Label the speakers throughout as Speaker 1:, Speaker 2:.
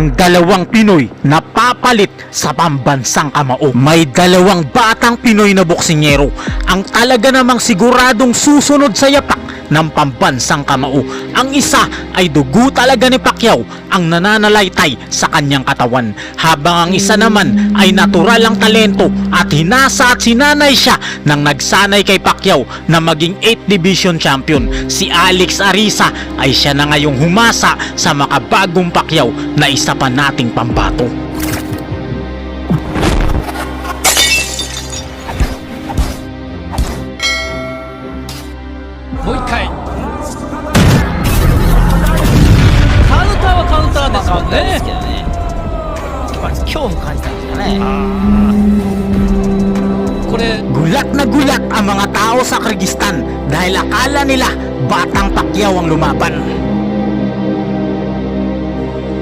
Speaker 1: ang dalawang Pinoy na papalit sa pambansang kamao. May dalawang batang Pinoy na boksingero ang talaga namang siguradong susunod sa yapak ng pambansang kamao. Ang isa ay dugo talaga ni Pacquiao ang nananalaytay sa kanyang katawan. Habang ang isa naman ay natural ang talento at hinasa at sinanay siya nang nagsanay kay Pacquiao na maging 8th Division Champion. Si Alex Arisa ay siya na ngayong humasa sa makabagong Pacquiao na isa isa pa nating pambato.
Speaker 2: Ah.
Speaker 1: Gulat na gulat ang mga tao sa Kyrgyzstan dahil akala nila Batang Pacquiao ang lumaban.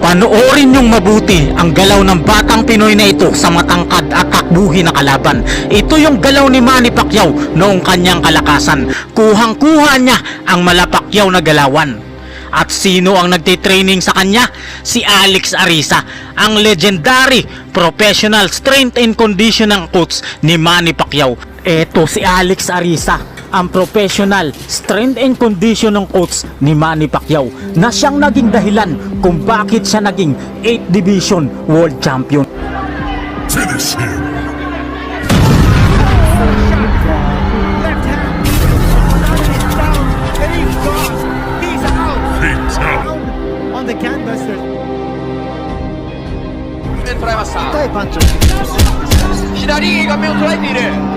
Speaker 1: Panoorin yung mabuti ang galaw ng batang Pinoy na ito sa matangkad at takbuhi na kalaban. Ito yung galaw ni Manny Pacquiao noong kanyang kalakasan. Kuhang-kuha niya ang mala Pacquiao na galawan. At sino ang nagtitraining sa kanya? Si Alex Arisa, ang legendary professional strength and conditioning coach ni Manny Pacquiao. Eto si Alex Arisa, ang professional strength and conditioning coach ni Manny Pacquiao na siyang naging dahilan kung bakit siya naging 8th Division World Champion.
Speaker 3: Finish him.
Speaker 4: And he's gone. He's out.
Speaker 3: Fatality.
Speaker 4: On the canvas, there's
Speaker 5: 捉えました
Speaker 4: 深いパンチをしてきます。
Speaker 5: 左顔面を捉えている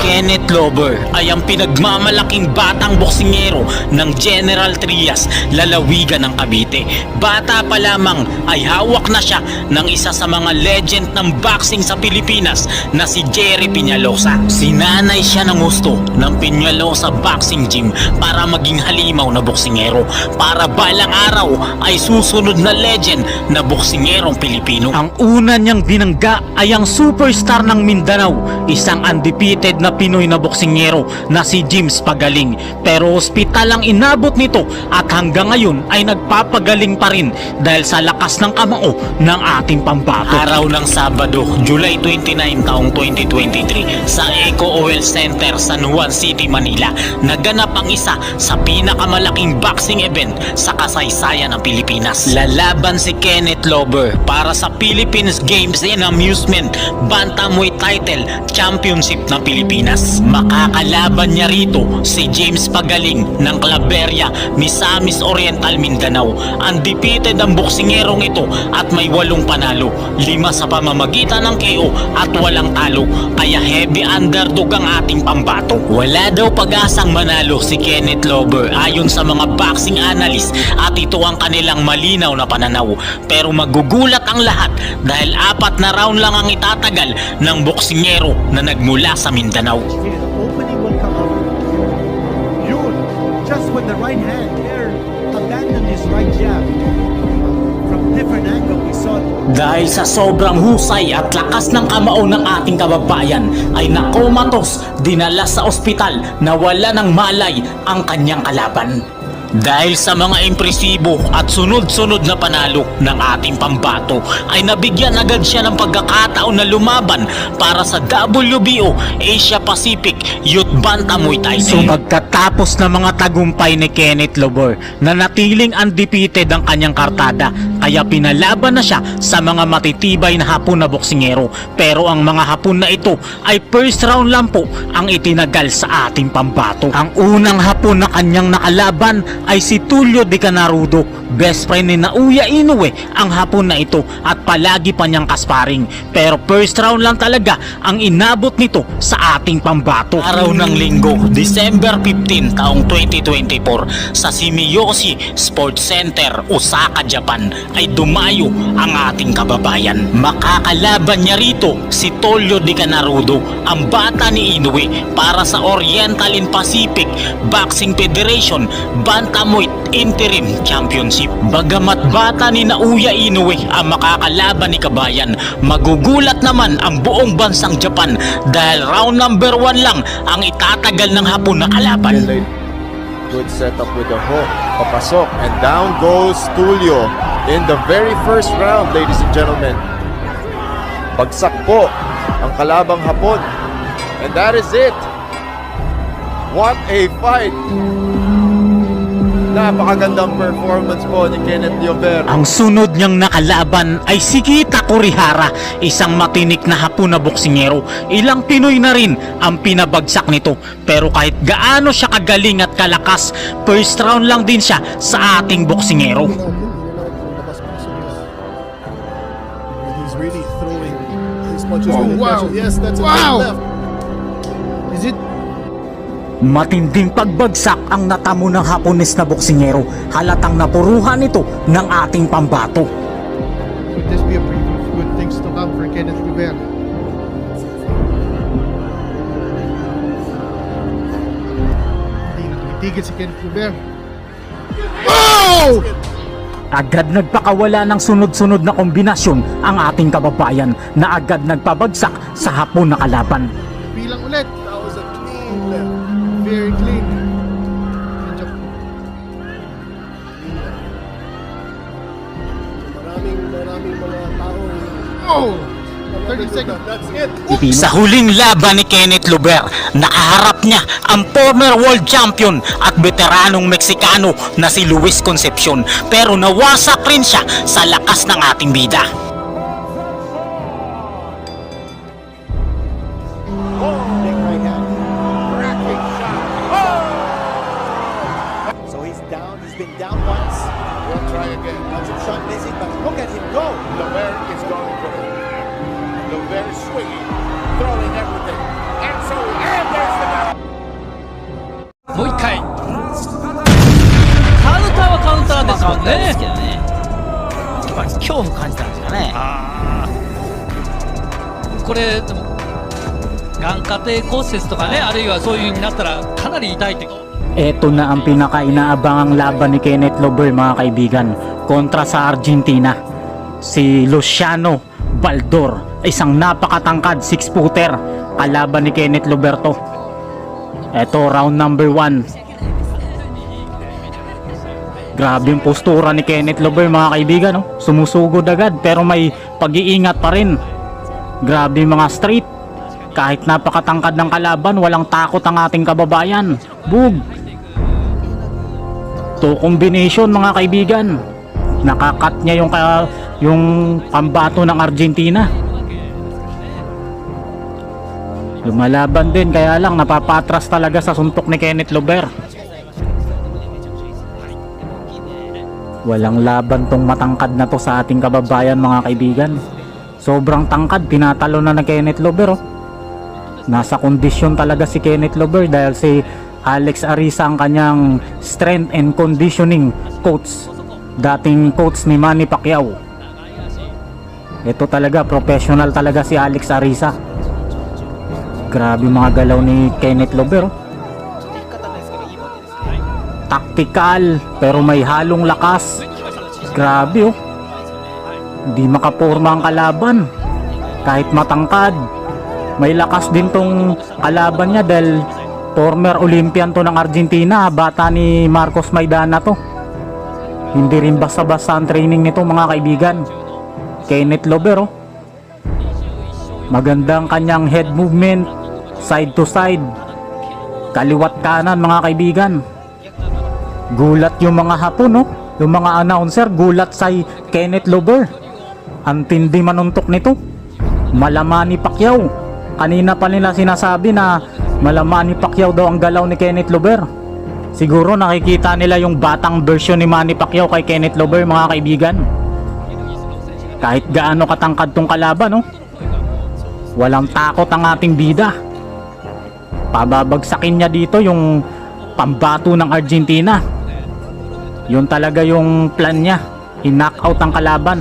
Speaker 1: Kenneth Lober ay ang pinagmamalaking batang boksingero ng General Trias, lalawigan ng Cavite. Bata pa lamang ay hawak na siya ng isa sa mga legend ng boxing sa Pilipinas na si Jerry Piñalosa. Sinanay siya ng gusto ng Piñalosa Boxing Gym para maging halimaw na boksingero para balang araw ay susunod na legend na boksingerong Pilipino. Ang una niyang binangga ay ang superstar ng Mindanao, isang undefeated na Pinoy na boksingero na si James Pagaling. Pero ospital ang inabot nito at hanggang ngayon ay nagpapagaling pa rin dahil sa lakas ng kamao ng ating pambato. Araw ng Sabado, July 29 taong 2023 sa Eco Oil Center, San Juan City, Manila, naganap ang isa sa pinakamalaking boxing event sa kasaysayan ng Pilipinas. Lalaban si Kenneth Lober para sa Philippines Games and Amusement Bantamweight Title Championship ng Pilipinas. Makakalaban niya rito si James Pagaling ng Claveria, Misamis Oriental, Mindanao. Undefeated ang boksingerong ito at may walong panalo, lima sa pamamagitan ng KO at walang talo. Kaya heavy underdog ang ating pambato. Wala daw pag-asang manalo si Kenneth Lober ayon sa mga boxing analyst at ito ang kanilang malinaw na pananaw. Pero magugulat ang lahat dahil apat na round lang ang itatagal ng boksingero na nagmula sa Mindanao.
Speaker 4: The opening will come up. Yun. Just with the right hand there, abandoned his right jab. From different angle, we saw
Speaker 1: Dahil sa sobrang husay at lakas ng kamao ng ating kababayan ay nakomatos dinala sa ospital na wala ng malay ang kanyang kalaban. Dahil sa mga impresibo at sunod-sunod na panalo ng ating pambato ay nabigyan agad siya ng pagkakataon na lumaban para sa WBO Asia Pacific Youth Bantamweight title. So pagkatapos ng mga tagumpay ni Kenneth Lober na natiling undefeated ang kanyang kartada kaya pinalaban na siya sa mga matitibay na hapon na boksingero pero ang mga hapon na ito ay first round lang po ang itinagal sa ating pambato. Ang unang hapon na kanyang nakalaban ay si Tulio de Canarudo. Best friend ni Nauya Inoue ang hapon na ito at palagi pa niyang kasparing. Pero first round lang talaga ang inabot nito sa ating pambato. Araw ng linggo, December 15 taong 2024 sa Shimiyoshi Sports Center, Osaka, Japan.
Speaker 6: ay dumayo ang ating kababayan. Makakalaban niya rito si Tolyo Di Canarudo, ang bata ni Inoue para sa Oriental and Pacific Boxing Federation Bantamweight Interim Championship. Bagamat bata ni Naoya Inoue ang makakalaban ni Kabayan, magugulat naman ang buong bansang Japan dahil round number 1 lang ang itatagal ng hapon na kalaban.
Speaker 7: Good setup with the hook. Papasok. And down goes Tulio in the very first round, ladies and gentlemen. Bagsak po ang kalabang hapon. And that is it. What a fight. Napakagandang performance po ni Kenneth Llover.
Speaker 6: Ang sunod niyang nakalaban ay si Kita Kurihara, isang matinik na hapon na boksingero. Ilang Pinoy na rin ang pinabagsak nito. Pero kahit gaano siya kagaling at kalakas, first round lang din siya sa ating boksingero.
Speaker 8: He's really throwing his punches really wow. Yes, that's a wow. left.
Speaker 6: Matinding pagbagsak ang natamo ng Hapones na boksingero. Halatang napuruhan ito ng ating pambato.
Speaker 8: could this be a preview of good things to come for Kenneth Rivera? Hindi na tumitigil si Kenneth Rivera. Oh!
Speaker 6: Agad nagpakawala ng sunod-sunod na kombinasyon ang ating kababayan na agad nagpabagsak sa hapon na kalaban.
Speaker 8: Bilang ulit. That was a clean left. Very clean. Medyo
Speaker 9: Maraming maraming mga tao.
Speaker 8: Oh! 30 seconds.
Speaker 9: That's it.
Speaker 6: Sa huling laban ni Kenneth Luber, nakaharap niya ang former world champion at veteranong Meksikano na si Luis Concepcion pero nawasak rin siya sa lakas ng ating bida.
Speaker 2: 眼下底骨折とかねあるいはそういう風になったらかなり痛いって
Speaker 6: Ito na ang pinaka-inaabangang laban ni Kenneth Lober mga kaibigan kontra sa Argentina. Si Luciano Baldor, isang napakatangkad 6-footer kalaban ni Kenneth Loberto. Ito round number 1. Grabe yung postura ni Kenneth Lober mga kaibigan. No? Sumusugod agad pero may pag-iingat pa rin. Grabe yung mga straight. kahit napakatangkad ng kalaban, walang takot ang ating kababayan. Bug! To combination mga kaibigan. Nakakat niya yung ka, yung pambato ng Argentina. Lumalaban din kaya lang napapatras talaga sa suntok ni Kenneth Lober. Walang laban tong matangkad na to sa ating kababayan mga kaibigan. Sobrang tangkad, tinatalo na ng Kenneth Lober oh. Nasa kondisyon talaga si Kenneth Lober dahil si Alex Arisa ang kanyang strength and conditioning coach. Dating coach ni Manny Pacquiao. Ito talaga, professional talaga si Alex Arisa. Grabe mga galaw ni Kenneth Lober. oh. Tactical, pero may halong lakas. Grabe oh. Hindi makaporma ang kalaban. Kahit matangkad, may lakas din tong kalaban niya dahil former Olympian to ng Argentina, bata ni Marcos Maidana to. Hindi rin basta-basta ang training nito mga kaibigan. Kenneth Lober oh. Magandang kanyang head movement, side to side. Kaliwat kanan mga kaibigan. Gulat yung mga hapon no. Yung mga announcer gulat sa Kenneth Lober. Ang tindi manuntok nito. Malaman ni Pacquiao. Kanina pa nila sinasabi na malaman ni Pacquiao daw ang galaw ni Kenneth Lober. Siguro nakikita nila yung batang version ni Manny Pacquiao kay Kenneth Lober mga kaibigan. Kahit gaano katangkad tong kalaban no. Walang takot ang ating bida. Pababagsakin niya dito yung pambato ng Argentina. Yun talaga yung plan niya. in-knock out ang kalaban.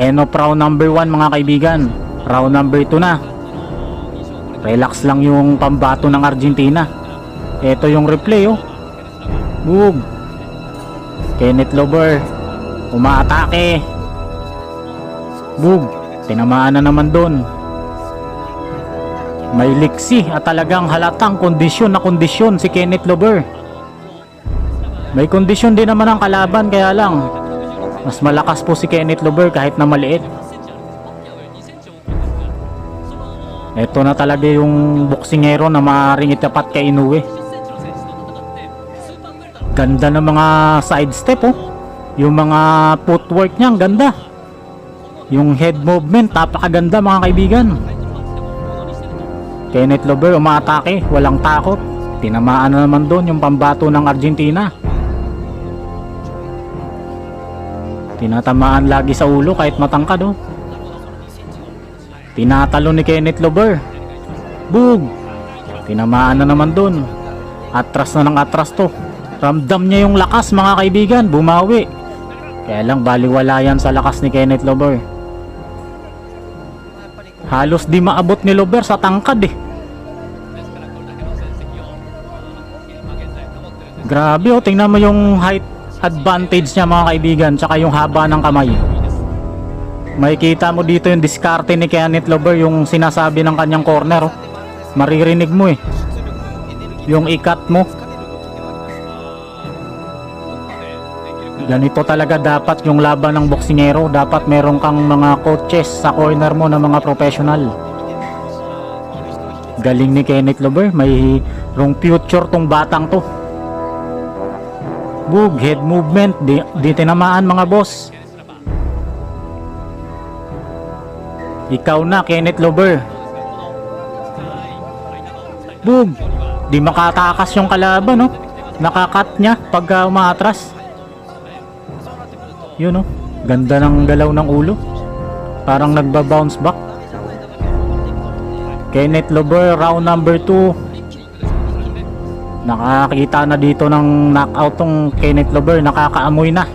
Speaker 6: End of round number 1 mga kaibigan. Round number 2 na. Relax lang yung pambato ng Argentina. Ito yung replay oh. Boom. Kenneth Lober. Umaatake. Boom. Tinamaan na naman doon. May liksi at talagang halatang kondisyon na kondisyon si Kenneth Lober. May kondisyon din naman ang kalaban kaya lang mas malakas po si Kenneth Lober kahit na maliit. Ito na talaga yung boksingero na maaaring itapat kay Inoue. Ganda ng mga sidestep oh. Yung mga footwork niya, ang ganda. Yung head movement, napakaganda mga kaibigan. Kenneth Lober umaatake, walang takot. Tinamaan na naman doon yung pambato ng Argentina. Tinatamaan lagi sa ulo kahit matangkad oh. Tinatalo ni Kenneth Lober. Boom! Tinamaan na naman doon. Atras na ng atras to. Ramdam niya yung lakas mga kaibigan, bumawi. Kaya lang baliwala yan sa lakas ni Kenneth Lober. Halos di maabot ni Lober sa tangkad eh. Grabe oh, tingnan mo yung height advantage niya mga kaibigan tsaka yung haba ng kamay. Makikita mo dito yung diskarte ni Kenneth Lober yung sinasabi ng kanyang corner oh. Maririnig mo eh. Yung ikat mo. Ganito talaga dapat yung laban ng boksingero. Dapat meron kang mga coaches sa corner mo na mga professional. Galing ni Kenneth Lober. May rong future tong batang to. Boog, head movement. Di, di tinamaan mga boss. Ikaw na, Kenneth Lober. Boom! Di makatakas yung kalaban, no? Nakakat niya pagka umaatras. Yun, no? Ganda ng galaw ng ulo. Parang nagba-bounce back. Kenneth Lober, round number 2. Nakakita na dito ng knockout tong Kenneth Lober. Nakakaamoy na.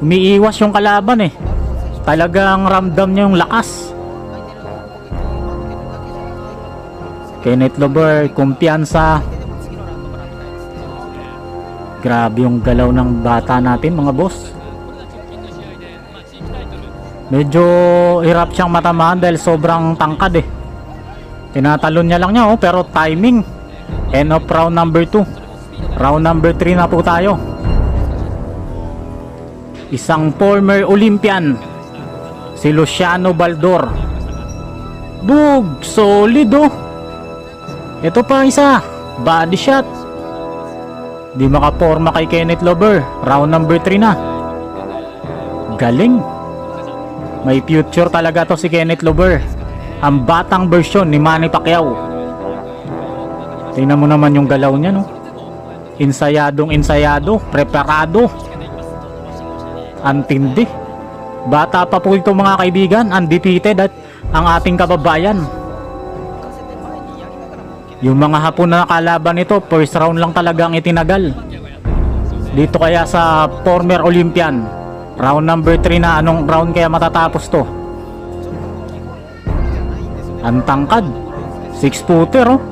Speaker 6: Umiiwas yung kalaban eh. Talagang ramdam niya yung lakas. Kenneth Lober, kumpiyansa. Grabe yung galaw ng bata natin mga boss. Medyo hirap siyang matamaan dahil sobrang tangkad eh. Tinatalon niya lang niya oh, pero timing. End of round number 2. Round number 3 na po tayo. Isang former Olympian. Si Luciano Baldor. Bug! Solid oh! Ito pa isa, body shot. Di makaporma kay Kenneth Lober. Round number 3 na. Galing. May future talaga to si Kenneth Lober. Ang batang version ni Manny Pacquiao. Tingnan mo naman yung galaw niya no. Insayadong insayado, preparado. Antindi. Bata pa po ito mga kaibigan, undefeated at ang ating kababayan. Yung mga hapon na nakalaban nito, first round lang talaga ang itinagal. Dito kaya sa former Olympian, round number 3 na anong round kaya matatapos to? Ang tangkad, 6 footer oh.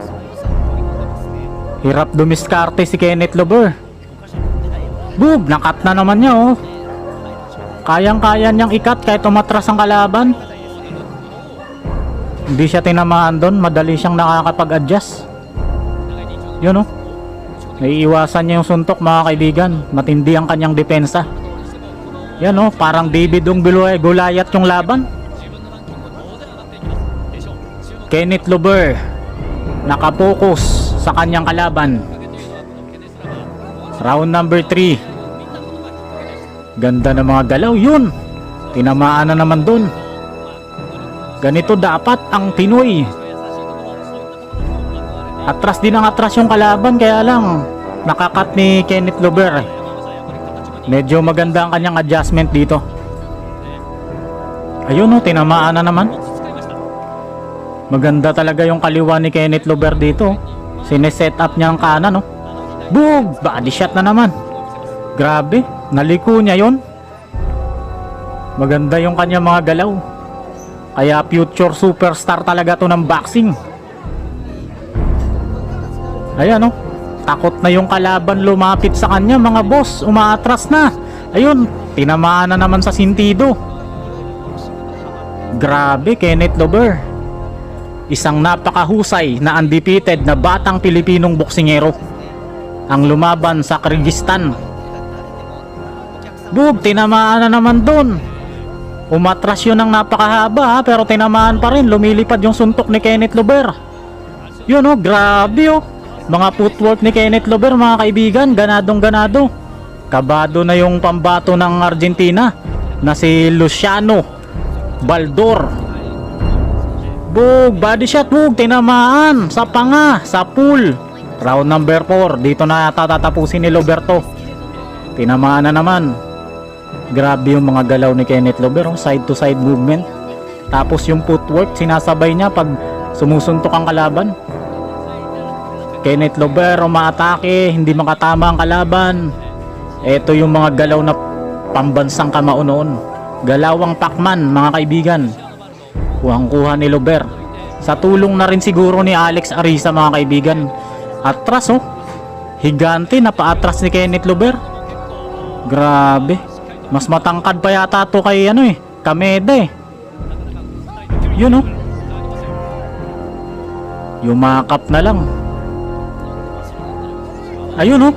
Speaker 6: Hirap dumiskarte si Kenneth Lober. Boom, nakat na naman niya oh. Kayang-kaya niyang ikat kahit umatras ang kalaban. Hindi siya tinamaan doon, madali siyang nakakapag-adjust. Yun oh. Naiiwasan niya yung suntok mga kaibigan. Matindi ang kanyang depensa. Yan oh, parang David Ong Biloy, Goliath yung laban. Kenneth Lober nakapokus sa kanyang kalaban. Round number 3. Ganda ng mga galaw, yun. Tinamaan na naman doon. Ganito dapat ang Pinoy. Atras din ang atras yung kalaban kaya lang nakakat ni Kenneth Lober. Medyo maganda ang kanyang adjustment dito. Ayun oh, tinamaan na naman. Maganda talaga yung kaliwa ni Kenneth Lober dito. Sineset up niya ang kanan no. Boom! Body shot na naman. Grabe, naliko niya yon. Maganda yung kanya mga galaw. Kaya future superstar talaga to ng boxing. Ayan oh. Takot na yung kalaban lumapit sa kanya mga boss. Umaatras na. Ayun, tinamaan na naman sa sintido. Grabe, Kenneth Lover. Isang napakahusay na undefeated na batang Pilipinong boksingero. Ang lumaban sa Kyrgyzstan. Bub, tinamaan na naman dun. Umatras yun ng napakahaba ha, pero tinamaan pa rin. Lumilipad yung suntok ni Kenneth Lover. Yun oh, grabe oh. Mga footwork ni Kenneth Lover mga kaibigan, ganadong ganado. Kabado na yung pambato ng Argentina na si Luciano Baldor. Bug, body shot bug, tinamaan sa panga, sa pool. Round number 4, dito na yata tatapusin ni Loberto. Tinamaan na naman. Grabe yung mga galaw ni Kenneth Lober, oh, side to side movement. Tapos yung footwork, sinasabay niya pag sumusuntok ang kalaban. Kenneth Lober umaatake, hindi makatama ang kalaban. Ito yung mga galaw na pambansang kamao noon. Galawang Pacman, mga kaibigan. Kuhang-kuha ni Lober. Sa tulong na rin siguro ni Alex Arisa, mga kaibigan. Atras, oh. Higante na paatras ni Kenneth Lober. Grabe. Mas matangkad pa yata to kay ano eh, Kameda eh. Yun oh. Yumakap na lang. Ayun oh.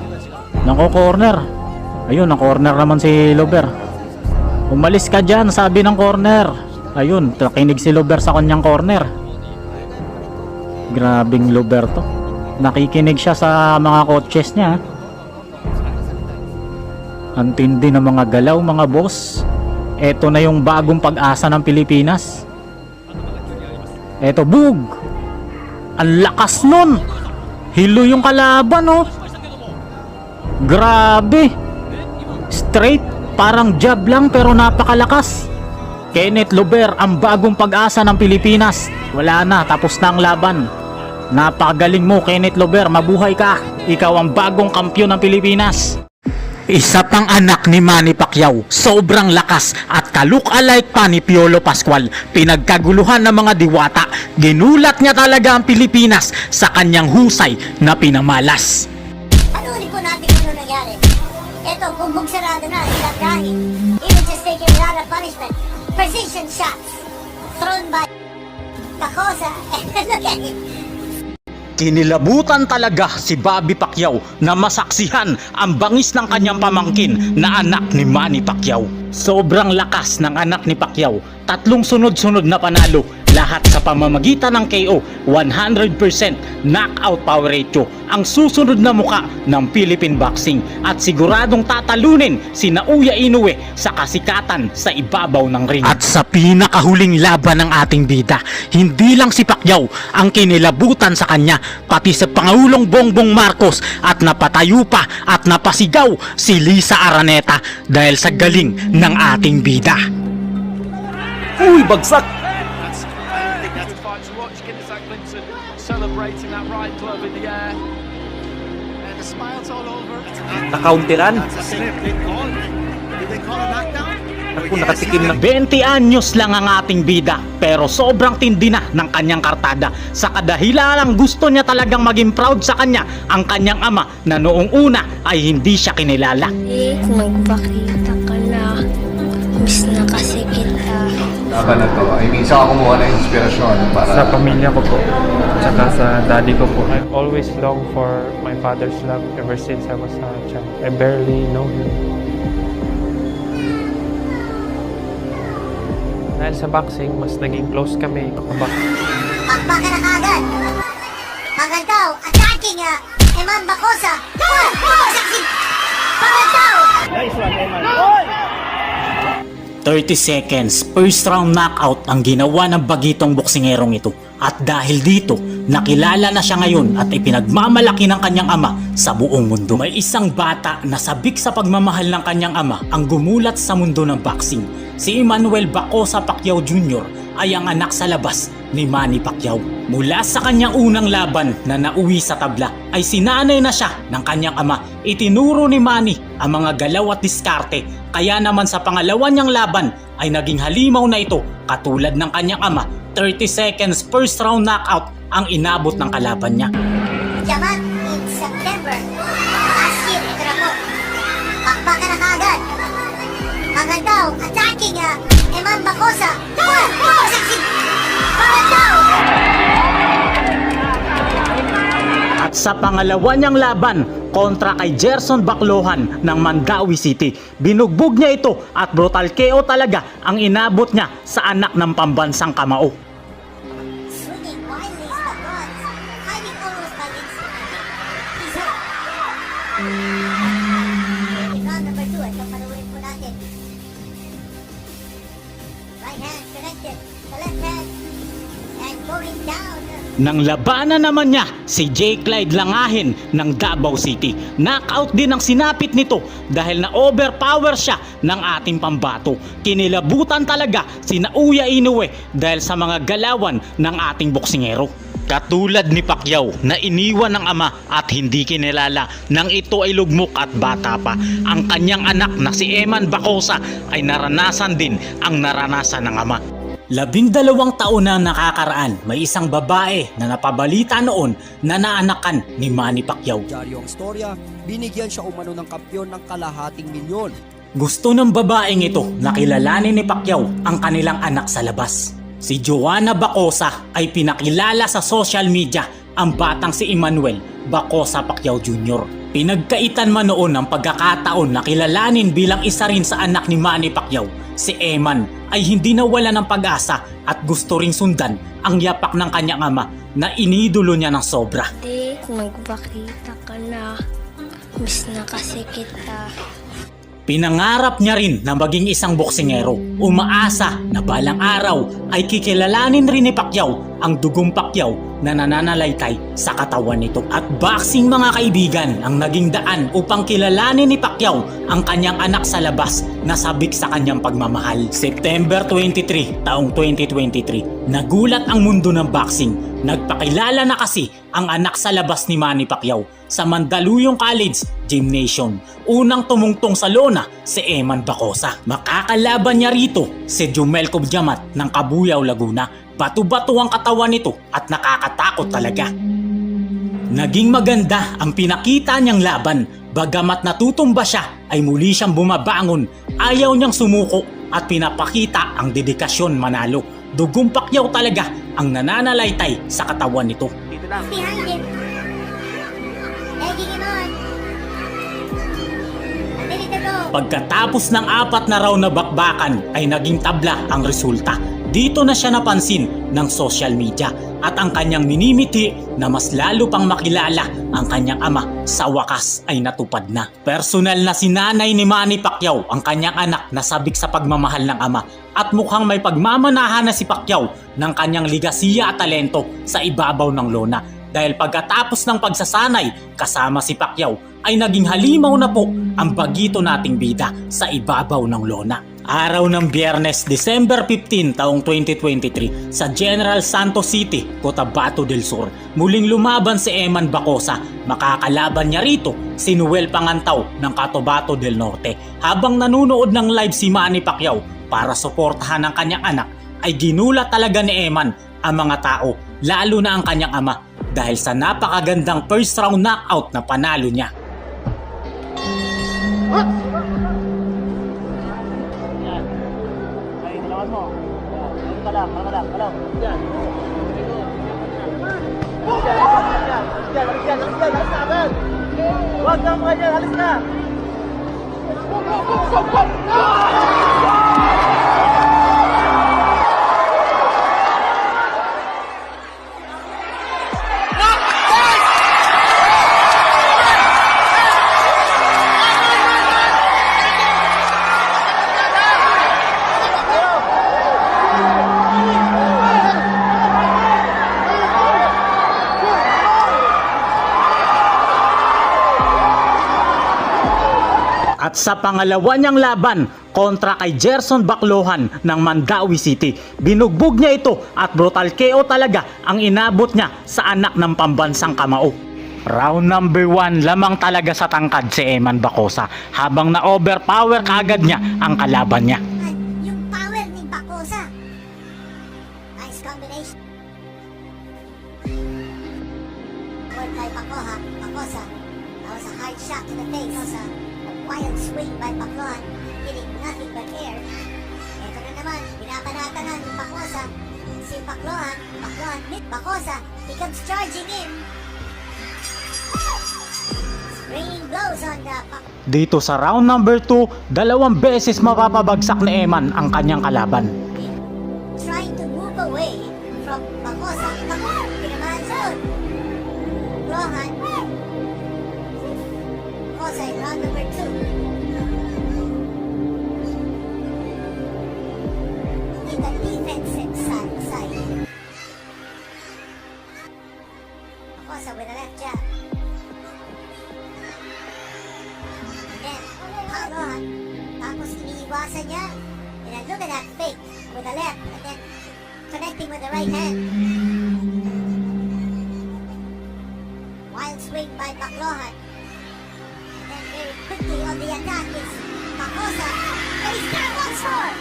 Speaker 6: Nako corner. Ayun, na corner naman si Lober. Umalis ka dyan, sabi ng corner. Ayun, nakinig si Lober sa kanyang corner. Grabing Lober to. Nakikinig siya sa mga coaches niya. ah. Ang tindi ng mga galaw, mga boss. Ito na yung bagong pag-asa ng Pilipinas. Eto, bug! Ang lakas nun! Hilo yung kalaban, oh! Grabe! Straight, parang jab lang pero napakalakas. Kenneth Lober, ang bagong pag-asa ng Pilipinas. Wala na, tapos na ang laban. Napakagaling mo, Kenneth Lober. Mabuhay ka. Ikaw ang bagong kampiyon ng Pilipinas. Isa pang anak ni Manny Pacquiao, sobrang lakas at kaluk-alike pa ni Piolo Pascual. Pinagkaguluhan ng mga diwata, ginulat niya talaga ang Pilipinas sa kanyang husay na pinamalas.
Speaker 10: Panulit po natin kung ano nangyari. Ito, bumbog sarado na, ilang dahil. Even just taking a punishment. Precision shots. Thrown by Takosa. And look at him.
Speaker 1: Kinilabutan talaga si Bobby Pacquiao na masaksihan ang bangis ng kanyang pamangkin na anak ni Manny Pacquiao. Sobrang lakas ng anak ni Pacquiao. Tatlong sunod-sunod na panalo. Lahat sa pamamagitan ng KO. 100% knockout power ratio. Ang susunod na muka ng Philippine Boxing. At siguradong tatalunin si Naoya Inoue sa kasikatan sa ibabaw ng ring. At sa pinakahuling laban ng ating bida, hindi lang si Pacquiao ang kinilabutan sa kanya, pati sa Pangulong Bongbong Marcos at napatayo pa at napasigaw si Lisa Araneta dahil sa galing ng ating bida. Uy, bagsak!
Speaker 11: Nakauntiran. Ako nakatikim ng
Speaker 1: 20 anyos lang ang ating bida pero sobrang tindi na ng kanyang kartada sa kadahilanang gusto niya talagang maging proud sa kanya ang kanyang ama na noong una ay hindi siya kinilala.
Speaker 10: Eh, magpakita ka na. Miss na kasi.
Speaker 12: Laban na to. I mean, saan kumuha ng inspirasyon para...
Speaker 13: Sa pamilya ko po, tsaka sa daddy ko po. I always long for my father's love ever since I was a child. I barely know him. Dahil sa boxing, mas naging close kami. Kapag
Speaker 10: Pakpak ka na kagad. Pagandaw, attacking uh, Eman Bacosa. Oh, sexy. Pagandaw.
Speaker 1: 30 seconds, first round knockout ang ginawa ng bagitong boksingerong ito. At dahil dito, nakilala na siya ngayon at ipinagmamalaki ng kanyang ama sa buong mundo. May isang bata na sabik sa pagmamahal ng kanyang ama ang gumulat sa mundo ng boxing. Si Emmanuel Bacosa Pacquiao Jr. ay ang anak sa labas ni Manny Pacquiao. Mula sa kanyang unang laban na nauwi sa tabla ay sinanay na siya ng kanyang ama. Itinuro ni Manny ang mga galaw at diskarte kaya naman sa pangalawa niyang laban
Speaker 14: ay naging halimaw na ito katulad ng kanyang ama 30 seconds first round knockout ang inabot ng kalaban niya.
Speaker 10: Jamat
Speaker 1: At sa pangalawa niyang laban kontra kay Gerson Baclohan ng Mandawi City, binugbog niya ito at brutal KO talaga ang inabot niya sa anak ng pambansang kamao. Nang labanan naman niya si J. Clyde Langahin ng Davao City. Knockout din ang sinapit nito dahil na overpower siya ng ating pambato. Kinilabutan talaga si Nauya Inoue dahil sa mga galawan ng ating boksingero.
Speaker 14: Katulad ni Pacquiao na iniwan ng ama at hindi kinilala nang ito ay lugmok at bata pa. Ang kanyang anak na si Eman Bacosa ay naranasan din ang naranasan ng ama.
Speaker 1: Labing dalawang taon na nakakaraan, may isang babae na napabalita noon na naanakan ni Manny Pacquiao.
Speaker 11: Dyaryo ang storya, binigyan siya umano ng kampyon ng kalahating milyon.
Speaker 1: Gusto ng babaeng ito na kilalanin ni Pacquiao ang kanilang anak sa labas. Si Joanna Bacosa ay pinakilala sa social media ang batang si Emmanuel Bacosa Pacquiao Jr. Pinagkaitan man noon ang pagkakataon na kilalanin bilang isa rin sa anak ni Manny Pacquiao, si Eman ay hindi nawala ng pag-asa at gusto ring sundan ang yapak ng kanyang ama na inidolo niya ng sobra.
Speaker 15: Di, magpakita ka na. Miss na kasi kita.
Speaker 1: Pinangarap niya rin na maging isang boksingero. Umaasa na balang araw ay kikilalanin rin ni Pacquiao ang dugong Pacquiao na nananalaytay sa katawan nito. At boxing mga kaibigan ang naging daan upang kilalanin ni Pacquiao ang kanyang anak sa labas na sabik sa kanyang pagmamahal. September 23, taong 2023, nagulat ang mundo ng boxing. Nagpakilala na kasi ang anak sa labas ni Manny Pacquiao sa Mandaluyong College Gymnasium. Unang tumungtong sa lona si Eman Bacosa. Makakalaban niya rito si Jumel Jamat ng Kabuyao, Laguna. Bato-bato ang katawan nito at nakakatakot talaga. Naging maganda ang pinakita niyang laban. Bagamat natutumba siya ay muli siyang bumabangon. Ayaw niyang sumuko at pinapakita ang dedikasyon manalo. Dugong Pacquiao talaga ang nananalaytay sa katawan nito.
Speaker 10: Behind. Egging him on.
Speaker 1: Pagkatapos ng apat na round na bakbakan ay naging tabla ang resulta. Dito na siya napansin ng social media at ang kanyang minimiti na mas lalo pang makilala ang kanyang ama sa wakas ay natupad na. Personal na sinanay ni Manny Pacquiao ang kanyang anak na sabik sa pagmamahal ng ama at mukhang may pagmamanahan na si Pacquiao ng kanyang ligasiya at talento sa ibabaw ng lona dahil pagkatapos ng pagsasanay kasama si Pacquiao ay naging halimaw na po ang bagito nating bida sa ibabaw ng lona. Araw ng Biyernes, December 15 taong 2023 sa General Santos City, Cotabato del Sur. Muling lumaban si Eman Bacosa. Makakalaban niya rito si Noel Pangantaw ng Cotabato del Norte. Habang nanunood ng live si Manny Pacquiao para suportahan ang kanyang anak, ay ginulat talaga ni Eman ang mga tao, lalo na ang kanyang ama dahil sa napakagandang first round knockout na panalo niya. malam, malam, malam, malam. Jangan, jangan, jangan, jangan, jangan, jangan, jangan, jangan, jangan, jangan, jangan, jangan, jangan, jangan, sa pangalawa niyang laban kontra kay Gerson Baclohan ng Mandawi City, binugbog niya ito at brutal KO talaga ang inabot niya sa anak ng pambansang kamao. Round number 1, lamang talaga sa tangkad si Eman Bacosa habang na-overpower kaagad niya ang kalaban niya.
Speaker 10: Wild swing by Paclohan, hitting nothing but air. Ito na naman, binabanatan na ni Pacosa. Si Paclohan, Paclohan, mid Pacosa, he comes charging in. Raining blows on the
Speaker 6: Dito sa round number 2, dalawang beses mapapabagsak ni Eman ang kanyang kalaban.
Speaker 10: Swing by Baclohan. And very quickly on the attack is. And he's got once more.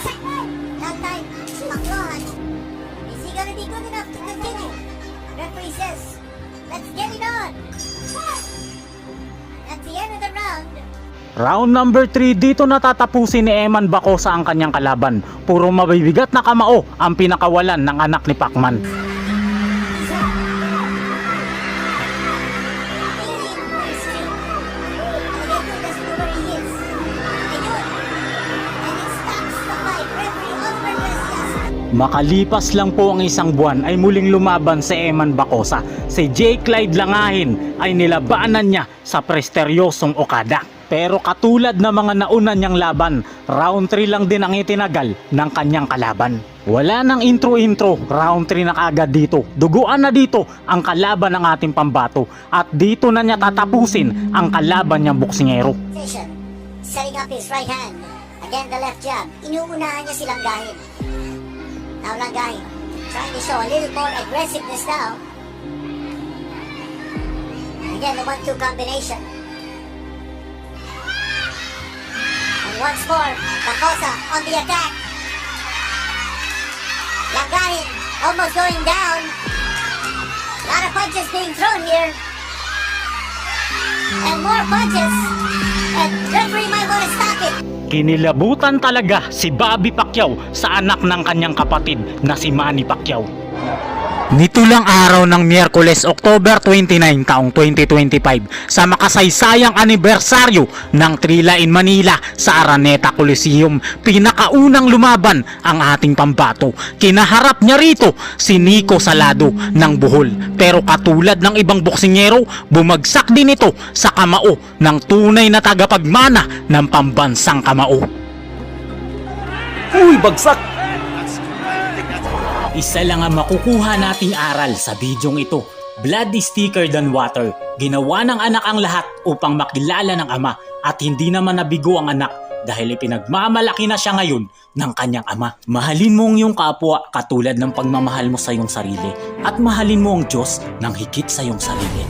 Speaker 10: Second. That time, Baclohan. Is he gonna be good enough to continue? Referee says, let's get it on. At the end of the round,
Speaker 6: Round number 3, dito natatapusin ni Eman Bacosa ang kanyang kalaban. Puro mabibigat na kamao ang pinakawalan ng anak ni Pacman. Makalipas lang po ang isang buwan ay muling lumaban si Eman Bacosa. Si J. Clyde Langahin ay nilabanan niya sa presteryosong Okada. Pero katulad ng mga nauna niyang laban, round 3 lang din ang itinagal ng kanyang kalaban. Wala nang intro-intro, round 3 na kaagad dito. Duguan na dito ang kalaban ng ating pambato at dito na niya tatapusin ang kalaban niyang boksingero.
Speaker 10: Station, setting up his right hand. Again, the left jab. Inuunahan niya si Langgahin. Now Langgahin, trying to show a little more aggressiveness now. Again, the one-two combination. And once more, Bacosa on the attack. Langgahin almost going down. A lot of punches being thrown here. And more punches. And referee might want to stop it.
Speaker 6: Kinilabutan talaga si Bobby Pacquiao sa anak ng kanyang kapatid na si Manny Pacquiao. Nito lang araw ng Miyerkules, October 29, taong 2025 sa makasaysayang anibersaryo ng Trila in Manila sa Araneta Coliseum. Pinakaunang lumaban ang ating pambato. Kinaharap niya rito si Nico Salado ng Bohol. Pero katulad ng ibang boksingero, bumagsak din ito sa kamao ng tunay na tagapagmana ng pambansang kamao. Uy, bagsak! Isa lang ang makukuha nating aral sa bidyong ito. Blood is thicker than water. Ginawa ng anak ang lahat upang makilala ng ama at hindi naman nabigo ang anak dahil ipinagmamalaki na siya ngayon ng kanyang ama. Mahalin mo ang iyong kapwa katulad ng pagmamahal mo sa iyong sarili at mahalin mo ang Diyos ng higit sa iyong sarili.